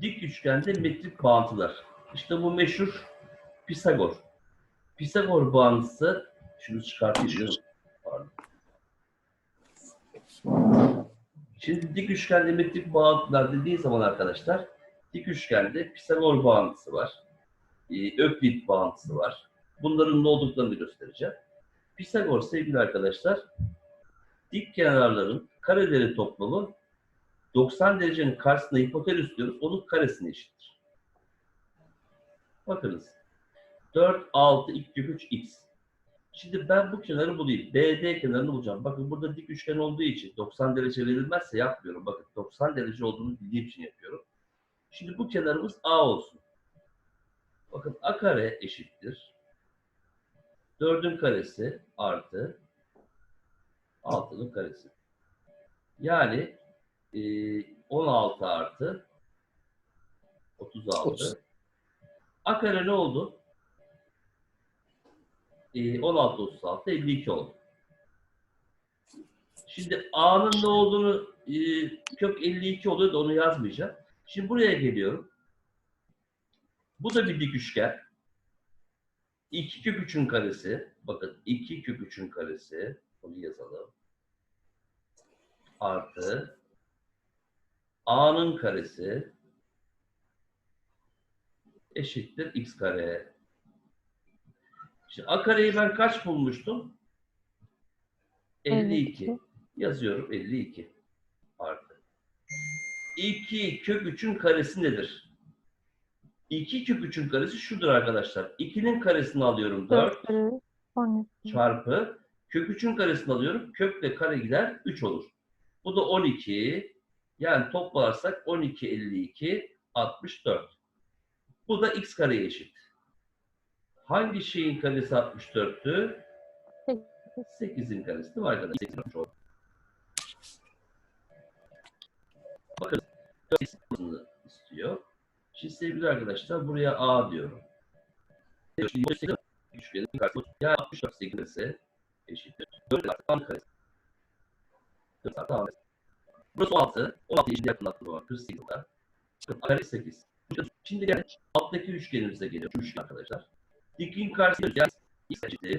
dik üçgende metrik bağıntılar. İşte bu meşhur Pisagor. Pisagor bağıntısı şunu çıkartayım. Pardon. Şimdi dik üçgende metrik bağıntılar dediği zaman arkadaşlar dik üçgende Pisagor bağıntısı var. Ee, Öklit bağıntısı var. Bunların ne olduklarını göstereceğim. Pisagor sevgili arkadaşlar dik kenarların kareleri toplamı 90 derecenin karşısında hipotenüs diyoruz. Onun karesine eşittir. Bakınız. 4, 6, 2 kök 3, x. Şimdi ben bu kenarı bulayım. BD kenarını bulacağım. Bakın burada dik üçgen olduğu için 90 derece verilmezse yapmıyorum. Bakın 90 derece olduğunu bildiğim için yapıyorum. Şimdi bu kenarımız A olsun. Bakın A kare eşittir. 4'ün karesi artı 6'nın karesi. Yani 16 artı 36. Otuz. A kare ne oldu? E, 16, 36, 52 oldu. Şimdi A'nın ne olduğunu e, kök 52 oluyor da onu yazmayacağım. Şimdi buraya geliyorum. Bu da bir dik üçgen. 2 kök 3'ün karesi. Bakın 2 kök 3'ün karesi. Onu yazalım. Artı A'nın karesi eşittir x kare. Şimdi A kareyi ben kaç bulmuştum? 52. 52. Yazıyorum 52 artı. 2 kök 3'ün karesi nedir? 2 kök 3'ün karesi şudur arkadaşlar. 2'nin karesini alıyorum 4 4 kere 12. çarpı kök 3'ün karesini alıyorum. Kökle kare gider 3 olur. Bu da 12. Yani toplarsak 12, 52, 64. Bu da x kareye eşit. Hangi şeyin karesi 64'tü? 8'in karesi değil mi arkadaşlar? 8 yapmış olduk. Bakın 4 istiyor. Şimdi sevgili arkadaşlar buraya A diyorum. Üçgenin karşısı yani 64 8 karesi eşittir. 4 artı A karesi. 4 artı A karesi. Burası 16. 16 eşit yakınlattığım zaman 48 var. Bakın A kare 8. Şimdi gel alttaki üçgenimize geliyor. Şu üçgen arkadaşlar. Dikin karşısı yani x eşittir.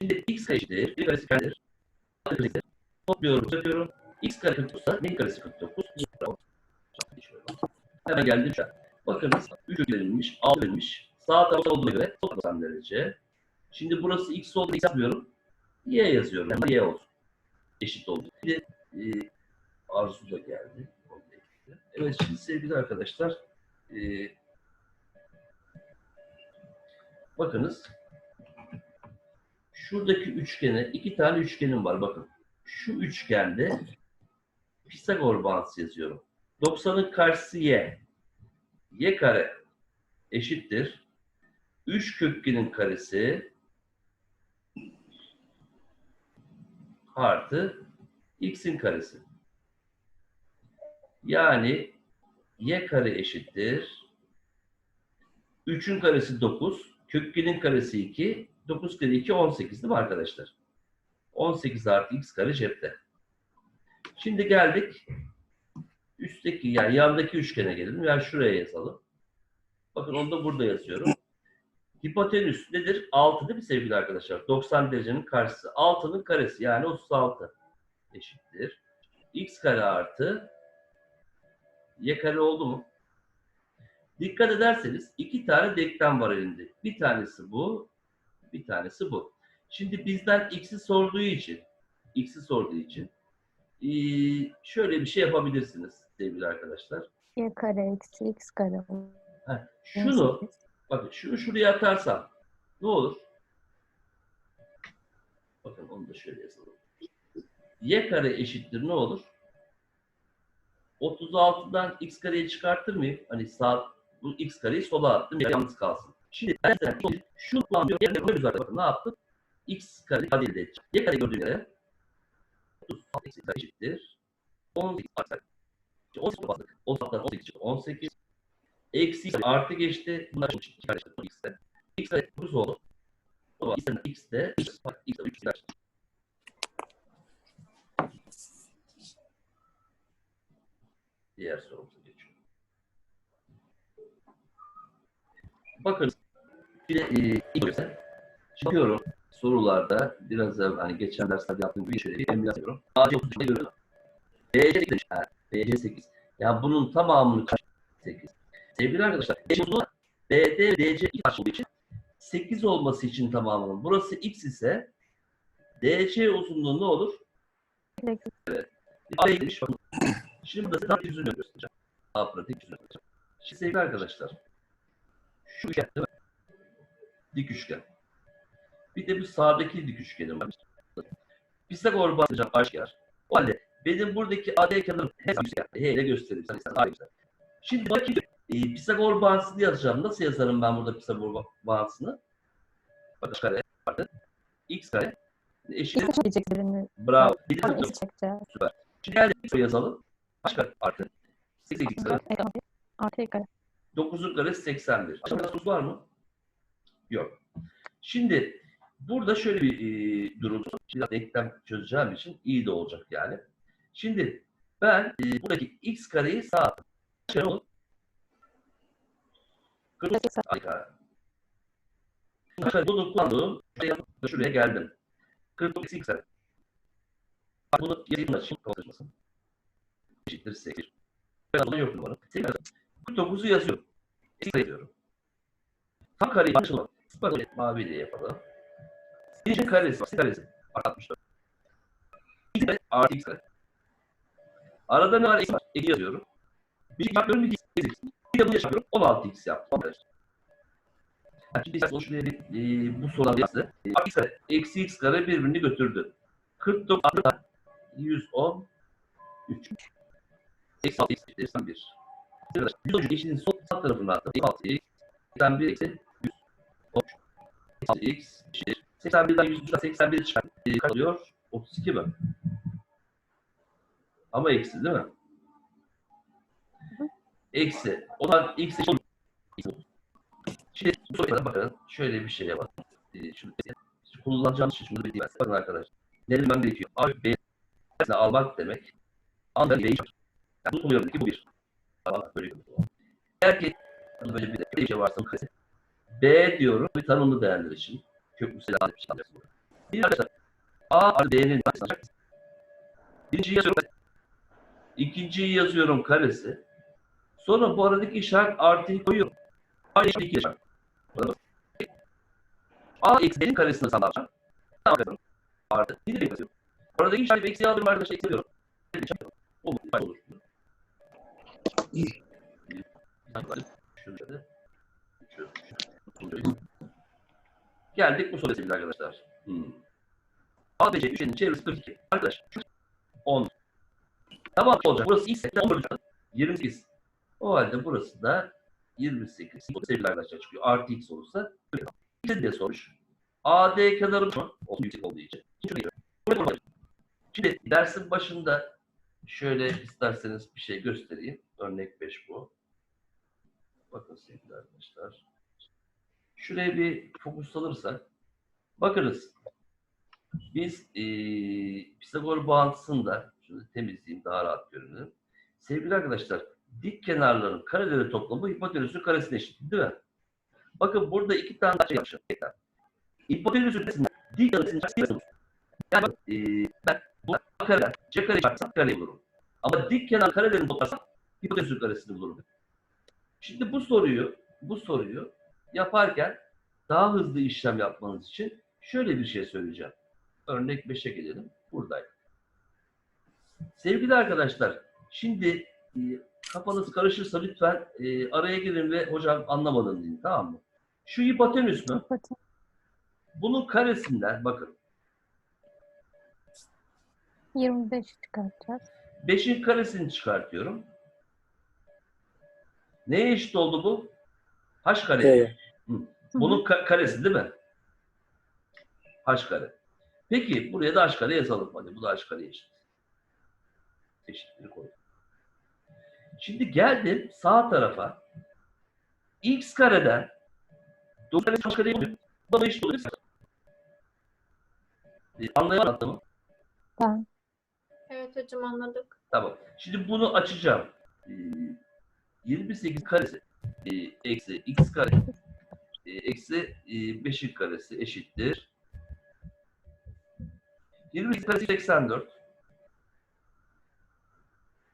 Şimdi x eşittir. Bir karesi karesi topluyorum, çarpıyorum. x kare 49 neyin karesi 49? Hemen geldim şu an. Bakınız 3 verilmiş, 6 verilmiş. Sağ tarafta olduğuna göre 90 derece. Şimdi burası x olduğunu x. Y yazıyorum. Yani y olsun. Eşit oldu. Şimdi e, arzu da geldi. Evet şimdi sevgili arkadaşlar e, bakınız şuradaki üçgene iki tane üçgenim var bakın. Şu üçgende Pisagor bağıntısı yazıyorum. 90'ın karşısı y. y kare eşittir. 3 kökgenin karesi artı x'in karesi. Yani y kare eşittir. 3'ün karesi 9. Kökgenin karesi 2. 9 kere 2 18 değil mi arkadaşlar? 18 artı x kare cepte. Şimdi geldik üstteki yani yandaki üçgene gelelim. Yani şuraya yazalım. Bakın onu da burada yazıyorum. Hipotenüs nedir? 6 değil mi sevgili arkadaşlar? 90 derecenin karşısı. 6'nın karesi yani 36 eşittir. x kare artı y kare oldu mu? Dikkat ederseniz iki tane denklem var elinde. Bir tanesi bu, bir tanesi bu. Şimdi bizden x'i sorduğu için, x'i sorduğu için şöyle bir şey yapabilirsiniz sevgili arkadaşlar. Y kare eksi x kare. Heh, şunu, 18. bakın şunu şuraya atarsam ne olur? Bakın onu da şöyle yazalım. Y kare eşittir ne olur? 36'dan x kareyi çıkartır mıyım? Hani sağ, bu x kareyi sola attım ya yalnız kalsın. Şimdi ben şu kullanmıyorum. Yerine koyuyoruz artık. Bakın ne yaptım? x kare ifade elde edeceğim. Y kare gördüğüm yere 36 eksi kare eşittir. 18 artı 18 bastık. 36'dan 18 çıktı. 18 Eksi artı geçti. Bunlar şimdi iki kardeşler. X de. X de 9 oldu. O zaman x'ten x de x de 3 gider. Diğer sorumuza geçiyorum. Bakın bir de e, bakıyorum sorularda biraz da hani geçen derslerde yaptığım gibi şöyle bir emin yapıyorum. AC 33'te görüyorum. BC 8. Ha, BC 8. Ya bunun tamamını kaç? 8. Sevgili arkadaşlar, uzunluğu BD ve DC iki taş olduğu için 8 olması için tamamının. Burası X ise DC uzunluğu ne olur? Araya demiş bakın. Şimdi burada size yüzünü göstereceğim. Daha pratik yüzünü göstereceğim. Şimdi sevgili arkadaşlar. Şu üçgen değil mi? Dik üçgen. Bir de bu sağdaki dik üçgenim var. Pisagor basacağım aşikar. O halde benim buradaki AD kenarım H ile göstereyim. Sen sen A yüzgen. Şimdi buradaki e, Pisagor bağıntısını yazacağım. Nasıl yazarım ben burada Pisagor ba- bağıntısını? Bak kare vardı. X kare eşit. X'e çekecek birini. Bravo. Bir de çekeceğiz. Şimdi geldik soru yazalım. Kaç kare artı? 8 kare. Eksi altı. Artı iki kare. 9'un karesi 81. Aşağıda sorusu var mı? Yok. Şimdi burada şöyle bir e, durum. Şimdi denklem çözeceğim için iyi de olacak yani. Şimdi ben e, buradaki x kareyi attım. Kaç kare olur? 48 Eksi harika. Şimdi bunu kullandım. Şuraya, geldim. 49 x Bunu yazayım açayım. Kapatılmasın. Eşittir 8. Ben yok numara. 49'u yazıyorum. Eksi yazıyorum. Tam kareyi başlayalım. Bakın maviyle yapalım. Birinci karesi var. karesi. Artı 64. İki kare artı x kare. Arada ne var? Eksi var. Eksi yazıyorum. Bir. Bir iki x. Bir de bunu yapıyorum. 16x yaptım. Yani Şimdi bir e, bu soruları yazdı. E, x. Eksi x kare birbirini götürdü. 49 artı 110 3. Eksi 6 x eşittir 81. Arkadaşlar 113 eşitliğin sol sağ tarafına attım. Eksi 6 x 81 eksi 113. Eksi x eşittir. 81'den 103'den 81 çıkar. E, kaç oluyor? 32 mi? Ama eksi değil mi? Eksi. O zaman x eşittir. Şimdi bu soruya bakın. Şöyle bir şeye bakın. E, şunu kullanacağım şey şunu size. Bakın arkadaşlar. Ne bilmem gerekiyor? A, B, almak demek. Anda değişir. Yani bunu buluyorum ki bu bir. Tamam, böyle bir Eğer ki böyle bir şey varsa bu kare. B diyorum bir tanımlı değerler için. Köklü silahlı bir şey. Bir arkadaşlar A artı B'nin. Birinciyi yazıyorum. İkinciyi yazıyorum karesi. Sonra bu aradaki işaret artıyı koyuyorum. Aynı şey iki işaret. A eksi B'nin karesini alacağım. Tamam bakalım. Artı. Bir de yazıyorum. Oradaki işaret eksi alıyorum arkadaşlar eksi işaret olur. Olur. Geldik bu soruya sevgili arkadaşlar. Hmm. ABC üçgenin çevresi 42. Arkadaş şu 10. Tamam olacak. Burası x 10 bölü 28. O halde burası da 28. Bu sevgili arkadaşlar çıkıyor. Artı x olursa x diye sormuş. AD kenarı? O yüksek olduğu için. Şimdi, şuraya- Şimdi dersin başında şöyle isterseniz bir şey göstereyim. Örnek 5 bu. Bakın sevgili arkadaşlar. Şuraya bir fokuslanırsak. Bakınız. Biz eee Pisagor bağıntısında şunu temizleyeyim daha rahat görünür. Sevgili arkadaşlar dik kenarların kareleri toplamı hipotenüsün karesine eşit değil mi? Bakın burada iki tane şey yapmışım. Hipotenüsün karesinden dik karesinin çarpımı Yani eee, ben bu kare, c kare çarpsam kareyi bulurum. Ama dik kenar karelerini toplarsam hipotenüsün karesini bulurum. Şimdi bu soruyu, bu soruyu yaparken daha hızlı işlem yapmanız için şöyle bir şey söyleyeceğim. Örnek 5'e gelelim. Buradayım. Sevgili arkadaşlar, şimdi e, kafanız karışırsa lütfen e, araya girin ve hocam anlamadım deyin tamam mı? Şu hipotenüs mü? Bunun karesinden bakın 25 çıkartacağız. 5'in karesini çıkartıyorum. Neye eşit oldu bu? H kare. Bunun ka- karesi değil mi? H kare. Peki buraya da H kare yazalım. Hadi bu da H kare eşit. Eşitleri koy. Şimdi geldim sağ tarafa. X kareden 9 kare kareyi buluyorum. Bana eşit oluyor. Ee, Anlayan mı? Evet hocam anladık. Tamam. Şimdi bunu açacağım. e, 28 karesi e, eksi x kare e, eksi e, 5'in karesi eşittir. 28 karesi 84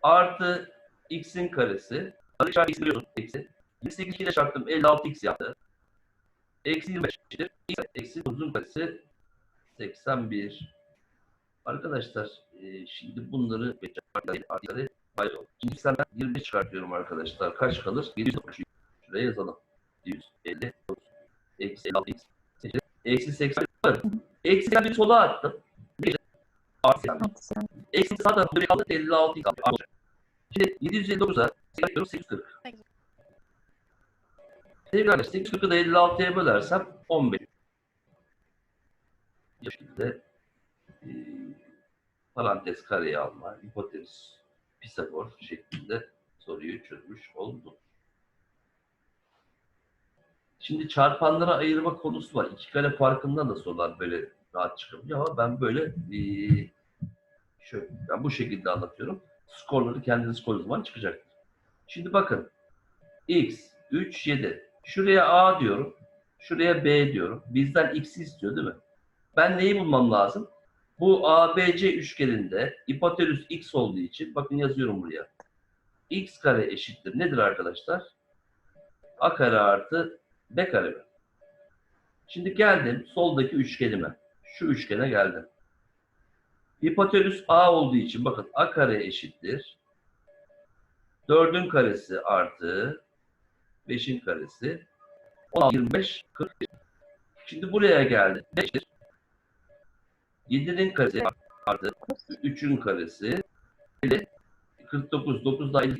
artı x'in karesi Hadi çarpı x biliyorsun. Eksi. 28 ile çarptım. 56x yaptı. Eksi 25 eşittir. X eksi 9'un karesi 81. Arkadaşlar e, şimdi bunları artıları ayrı oldu. Şimdi sen ben 25 çıkartıyorum arkadaşlar. Kaç kalır? 760. Şuraya yazalım. 150. Eksi 56x. Eksi 80. Eksi bir sola attım. Artı 80. Altı sen. Eksi sağ tarafı böyle kaldı 56 kaldı. Şimdi 759'a 840. Sevgili arkadaşlar 840'ı da 56'ya bölersem 15. Bu şekilde e, parantez kareyi alma, hipotez, Pisagor şeklinde soruyu çözmüş oldum. Şimdi çarpanlara ayırma konusu var. İki kare farkından da sorular böyle rahat çıkabiliyor ama ben böyle e, şöyle, ben bu şekilde anlatıyorum. Skorları kendiniz koyduğunuz zaman çıkacaktır. Şimdi bakın. X, 3, 7. Şuraya A diyorum. Şuraya B diyorum. Bizden X'i istiyor değil mi? Ben neyi bulmam lazım? Bu ABC üçgeninde hipotenüs X olduğu için bakın yazıyorum buraya. X kare eşittir. Nedir arkadaşlar? A kare artı B kare? Şimdi geldim soldaki üçgenime. Şu üçgene geldim. Hipotenüs A olduğu için bakın A kare eşittir. 4'ün karesi artı 5'in karesi 16, 25, 41. Şimdi buraya geldi. 5'tir. 7'nin karesi artı 3'ün karesi 50, 49, 9 daha 50.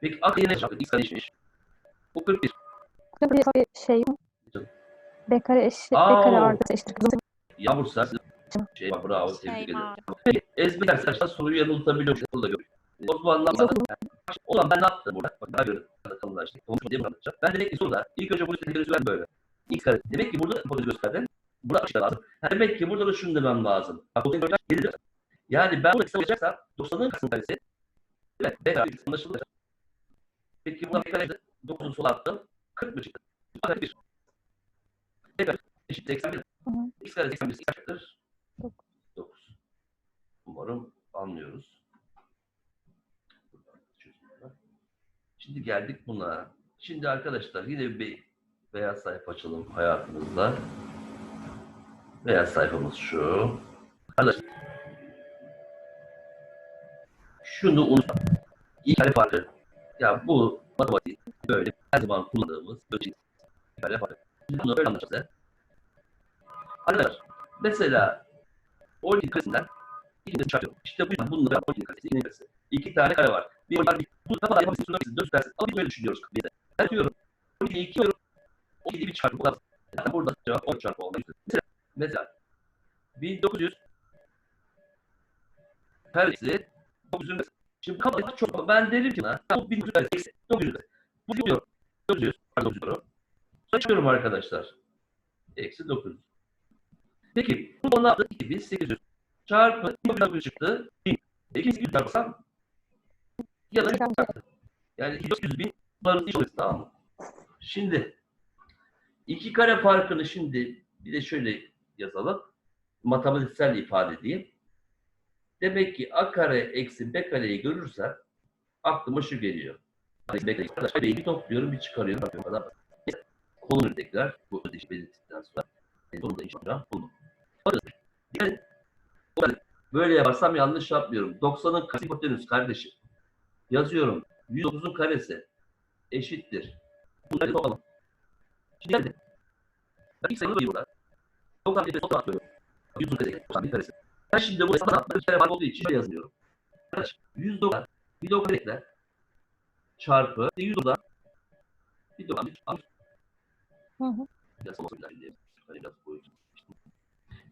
Peki A yine. X kare eşitmiş. Bu 41. Hocam buraya bir şey. B kare eşit, B Aa. kare artı eşittir. Yağmur sen şey var, bravo tebrik ederim. Şeyma. Peki ezber arkadaşlar soruyu yanıltabiliyor. Bunu da görüyor. O zaman ne yapalım? O zaman ben ne yaptım burada? Bak daha göre kalınlaştı. Konuşma diye mi anlatacağım? Ben demek ki soruda ilk önce bunu tekrar ben böyle. İlk kare. Demek ki burada hipotez gösterdim. Burada açıklar lazım. Ha, demek ki burada da şunu demem lazım. Bak bu tekrar gelir. Yani ben bunu kısa olacaksam 90'ın kasım karesi Evet, B kare anlaşıldı. Peki buna kare 9'un sola attım. 40 mı çıktı? Bu kare 1. B kare eşit 81. Hı hı. X kare 81 kaçtır? Dokuz. 9. Umarım anlıyoruz. Şimdi geldik buna. Şimdi arkadaşlar yine bir beyaz sayfa açalım hayatımızda. Beyaz sayfamız şu. Şunu unutma. İlk kare farkı. Ya bu matematik böyle her zaman kullandığımız ölçü kare farkı. Bunu böyle anlatacağız. he. Arkadaşlar mesela 12 karesinden ikini çarpıyorum. İşte bu yüzden bununla ben 12 karesi, 2'nin karesi. İki tane kare var. Bir var, bir bu kafalar yapabilirsiniz, sunabilirsiniz, dört dersin. Ama biz böyle düşünüyoruz. Bir de. Ben diyorum. 12'yi 2 diyorum. 12'yi bir çarpı bulamaz. Yani burada cevap 10 çarpı üzere. Mesela, mesela 1900 karesi 900'ün karesi. Şimdi kafalar çok. Ben derim ki buna, bu 1900 karesi eksi 900 karesi. Bu diyor. 900. Pardon 900 diyorum. Sonra çıkıyorum arkadaşlar. Eksi 900. Peki bu yaptı? 2800 çarpı 1900 çıktı. 1000. 2800 çarpsam ya da çıktı. Yani 200 bin bunların iş oluyor tamam mı? Şimdi iki kare farkını şimdi bir de şöyle yazalım. Matematiksel ifade edeyim. Demek ki a kare eksi b kareyi görürsem aklıma şu geliyor. Bir topluyorum bir çıkarıyorum. Bakıyorum kadar. Kolunu tekrar bu ödeşi belirttikten sonra e, bunu da inşallah bunu. Yani, böyle yaparsam yanlış yapmıyorum. 90'ın karesi hipotenüs kardeşim. Yazıyorum. 109'un karesi eşittir. Bunları toplayalım. Şimdi geldi. Ben ilk sayımı burada. 90 bir sol atıyorum. 100'un karesi. 90 karesi. Ben şimdi bu hesaptan bir kere var olduğu için şöyle yazıyorum. Arkadaş 190 bir 90 ekler çarpı 190 bir 90 Hı hı. Biraz. Hani biraz.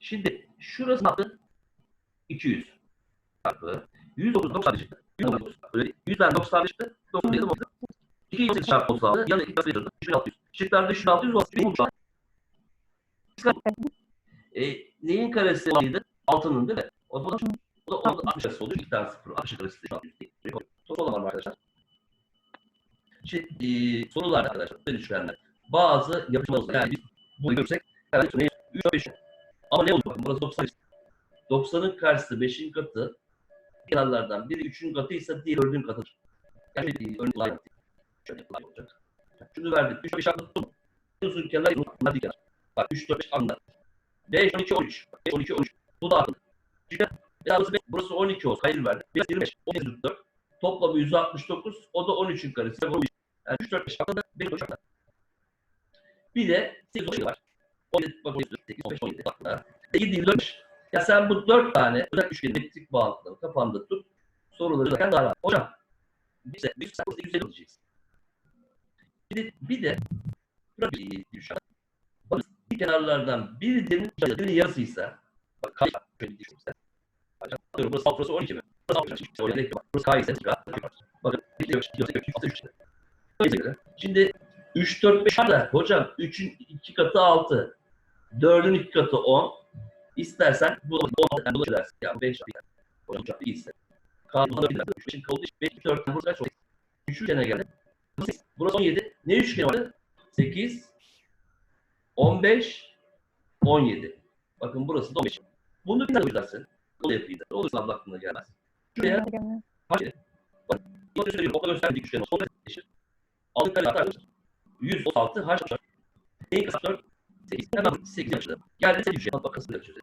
Şimdi şurası ne yaptı? 200 çarpı 109 90 çıktı. 109 öyle değil. 100'den 90 çıktı. 90 yazım oldu. 208 çarpı 36 yanı 2 kası yazıldı. 3600. Şıklarda 3600 oldu. Benim şu an. E, neyin karesi olsaydı? Altının değil mi? O da, o da Toplamda 60 arası oluyor. İki tane sıfır. 60 arası değil. Total var mı arkadaşlar? Şimdi e, sorularda arkadaşlar böyle üçgenler. Bazı yapışmalı yani biz bunu görürsek yani 3 5 ama ne oldu? Burası 90. 90'ın karşısı 5'in katı kenarlardan biri 3'ün katıysa diğeri 4'ün katıdır. Yani bir örnek olay. Şöyle kolay olacak. Şunu verdik. 3 5 anlattım? Uzun kenar, hadi kenar. Bak 3 4 5 anlar. 5 12 13. 5 12 13. Bu da ya burası, burası 12 olsun. Hayır verdi. Biraz 25. 17 44. Toplamı 169. O da 13'ün karesi. Yani 3 4 5 akıllı. 5 4 akıllı. Bir de 8 17 var. 17 bak 17 8 15 17 akıllı. 8 24. Ya sen bu 4 tane özel üçgenin elektrik bağlantıları kafanda tut. Soruları zaten daha rahat. Hocam bir burada 150 alacaksın. Bir de, bir de bir düşen. Bakın bir kenarlardan birinin birinin yarısıysa bak kaç şöyle düşünürsen. Hocam burası burası 12 mi? Burası 12 mi? Oraya denk bak. Burası K ise K. Bakın bir de yok. Yok. Yok. Yok. Yok. Yok. Şimdi 3, 4, 5 var da hocam 3'ün 2 katı 6. 4'ün 2 katı 10. İstersen bu 10 yani bunu dersin. Ya 5 bir Hocam çok iyiyse. Bir 5'in kaldı 5 4 burası kaç oldu? 3 üçgene geldi. Burası 17. Ne üçgeni vardı? 8 15 17. Bakın burası da 15. Bunu bir tane uygularsın. Bunu yapayım. O da aklına gelmez. Şuraya kaç? Bak. Bunu söyleyeyim. O kadar gösterdik üçgen olsun. O da eşit. Aldık kare arkadaşlar. 136 H çarpı. Neyin kısa 4? 8. Hemen 8 yaşında. Geldi 8 üçgen. Bak kasını çözelim.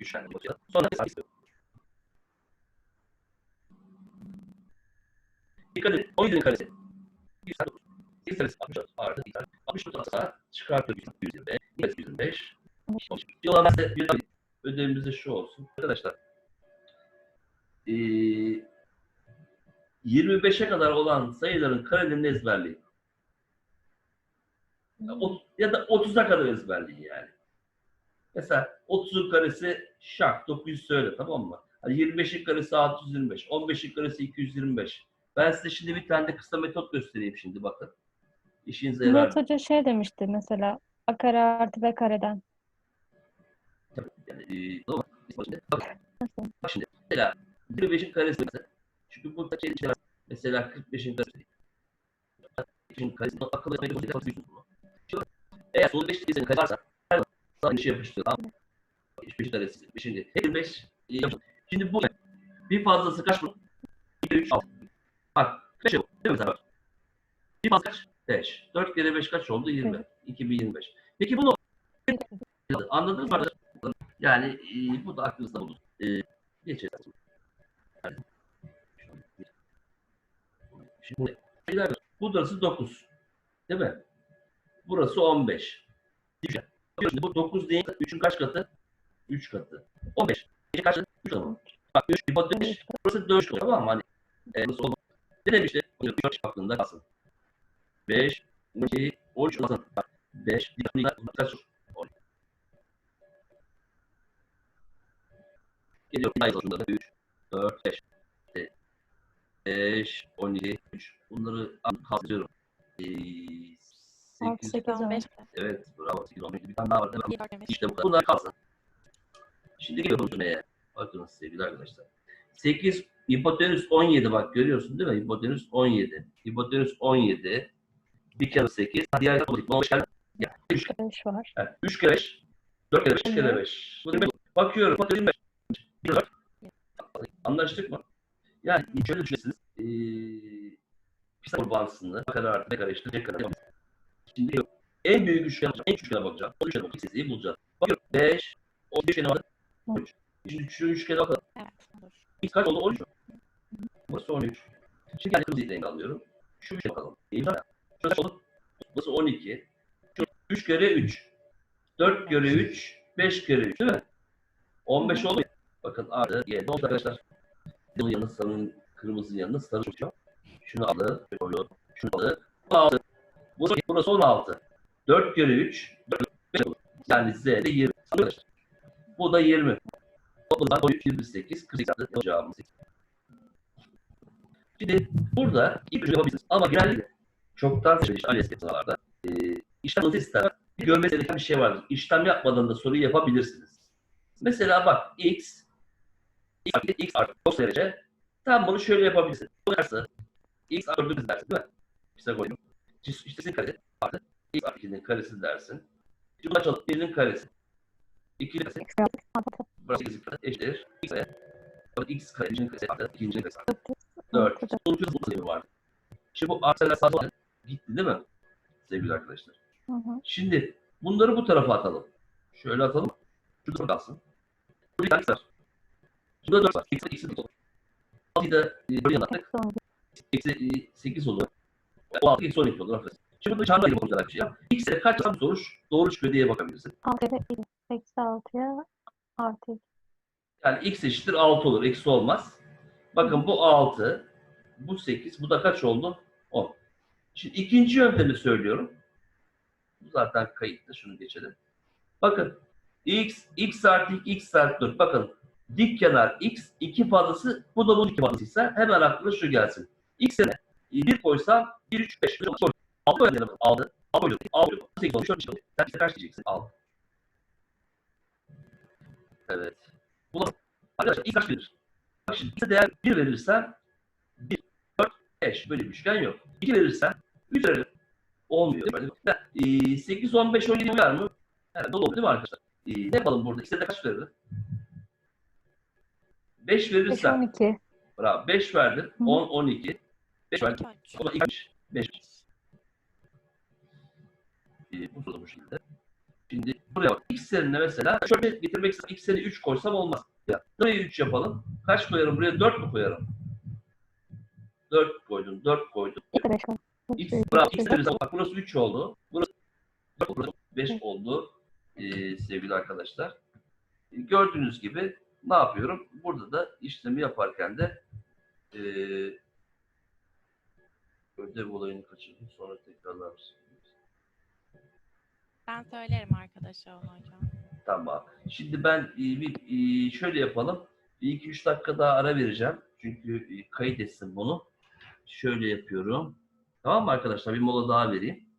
Üçgen. Sonra 8. Dikkat edin. 17'nin karesi. 109. 8 karesi 64 artı 2 64 arasına çıkartıyor 125. 125. Yola ben bir ödevimiz de şu olsun. Arkadaşlar ee, 25'e kadar olan sayıların karelerini ezberleyin. Ya, da 30'a kadar ezberleyin yani. Mesela 30'un karesi şak 900 söyle tamam mı? Hani 25'in karesi 625, 15'in karesi 225. Ben size şimdi bir tane de kısa metot göstereyim şimdi bakın. İşinize yarar. Murat Hoca şey demişti mesela A kare artı B kareden. Yani, e. Bak şimdi. Mesela 25'in karesi mesela. Çünkü burada şey. Mesela 45'in karesi. 45'in karesi. Akıllı sol 5 değilsenin karesi varsa her zaman bir şey yapıştır. Tamam mı? 5'in karesi. 5'in 25. e, yapıştır. Şimdi bu bir fazlası kaç bunun? 2, 3, 6. Bak 5 yok. Değil mi bak? Bir fazla kaç? 5. 4 kere 5 kaç oldu? 20. Evet. 2025. Peki bunu anladınız mı? Yani e, bu da aklınızda bulun. Şimdi bu 9 değil. 3'ün kaç katı? 3 katı. 15. 3'ün kaç katı? 3 katı. Bak 3 hipotenüs. Burası 4 katı. Tamam mı? Hani, e, burası 10. Ne demişti? 4 aklında kalsın. 5, 12, 13 olsun. 5, bir tane kaç? Geliyor. Bir yazılımda da 3, 4, 5. 5, 17, 3. Bunları kaldırıyorum. Ee, 6, 8, 8, 10. evet bravo. 8, 17. Bir tane daha var. değil mi? İşte bu kadar. Bunlar kalsın. Şimdi geliyorum cümleye. Bakınız sevgili arkadaşlar. 8, hipotenüs 17 bak görüyorsun değil mi? Hipotenüs 17. Hipotenüs 17. Bir kere 8. Diğer kere 12. 15 kere. Ya, 3 5 var. Evet, 3 kere 5. 4 kere 5 kere 5. Bu bakıyorum. Bakın 25. 24. Anlaştık mı? Yani şöyle düşünürsünüz. Ee, Pisagor bağıntısını kare artı b kare eşittir c kare. Şimdi. En büyük üçgen alacağım. En küçük üçgene bakacağım. O üçgene bakacağım. Sesliği bulacağız. Bakıyorum. 5. 15 üçgene var. 13. Şimdi şu üçgene bakalım. İlk kaç oldu? 13 mü? Burası 13. Şimdi yani kırmızı rengi alıyorum. Şu üçgene bakalım. Değil mi? Şurası oldu. Burası 12. Şu 3 kere 3. 4 kere 3. 5 kere 3 değil mi? 15 oldu. Bakın artı y. Ne oldu arkadaşlar? Bunun yanına sarının kırmızı yanına sarı çıkıyor. Şunu aldı. Şunu aldı. Bu aldı. Burası, burası 16. 4 kere 3. 4 5 olur. Yani z de 20. Arkadaşlar. Bu da 20. O zaman 13, 28, 48 yaptı. Cevabımız 8. Şimdi burada ilk üçü yapabilirsiniz. Ama genellikle çoktan seçilmiş ALES sınavlarda e, işlem hızı ister. Görmesi gereken bir şey vardır. İşlem yapmadan da soruyu yapabilirsiniz. Mesela bak x x artı, x artı 9 derece. Tam bunu şöyle yapabilirsin. Bu x artı 4'ü dersin değil mi? Koydum. İşte işte sizin karesi artı x artı 2'nin karesi dersin. Bunu açalım. 1'in karesi. 2'nin karesi. Burası 8 karesi eşittir. x kare. x kare. 1'in karesi artı 2'nin karesi artı. dört. 4. Sonucu bu sayı vardı. Şimdi bu arsalar sağ gitti değil mi? Sevgili arkadaşlar. Hı hı. Şimdi bunları bu tarafa atalım. Şöyle atalım. Şurada kalsın. Burada x var. Burada 4 var. Eksi eksi 4 olur. 6'yı da e, buraya attık. Eksi on iki. Eksi e, 8 olur. O 6 eksi 12 olur. Arkadaşlar. Şimdi burada çarpma gibi olacak bir şey yap. X'e kaç tane soru doğru çıkıyor diye bakabilirsin. Altıya bir. Eksi altıya artı iki. Yani x eşittir 6 olur. Eksi olmaz. Bakın bu 6, bu 8, bu da kaç oldu? 10. Şimdi ikinci yöntemi söylüyorum. Bu zaten kayıtlı. Şunu geçelim. Bakın x, x artı 2, x artı 4. Bakın dik kenar x 2 fazlası, bu da bunun 2 fazlasıysa hemen aklına şu gelsin. x'e 1 koysam 1, 3, 5. 6 koyalım. 6. 6 koyalım. 6 koyalım. 8 olmuş. 4 çıkalım. Sen x'e kaç diyeceksin? 6. Evet. Bulalım. Arkadaşlar ilk kaç verir? Bak şimdi bize değer 1 verirsen 1, 4, 5 böyle bir üçgen yok. 2 verirsen 3 verir. Olmuyor. Böyle. Ee, 8, 15, 17 uyar mı? Herhalde olur değil mi arkadaşlar? Ee, ne yapalım burada? İkisi de kaç verir? 5 Beş on verirsen, iki. bravo 5 verdin, Hı. 10, 12. 5 verdin, o da 2, 5. Ee, bu soru bu şekilde. Şimdi buraya bak. X yerine mesela şöyle getirmek istedim. X yerine 3 koysam olmaz. Ya, buraya 3 yapalım. Kaç koyarım? Buraya 4 mü koyarım? 4 koydum. 4 koydum. İki beş on. X, Üç, bravo. X verirsen bak burası 3 oldu. Burası 4 burası 5 oldu. Ee, sevgili arkadaşlar. Gördüğünüz gibi ne yapıyorum? Burada da işlemi yaparken de ödev olayını kaçırdım. Sonra tekrarlar mısın? Ben söylerim arkadaşa onu hocam. Tamam. Şimdi ben e, bir e, şöyle yapalım. Bir iki üç dakika daha ara vereceğim. Çünkü e, kayıt etsin bunu. Şöyle yapıyorum. Tamam mı arkadaşlar? Bir mola daha vereyim.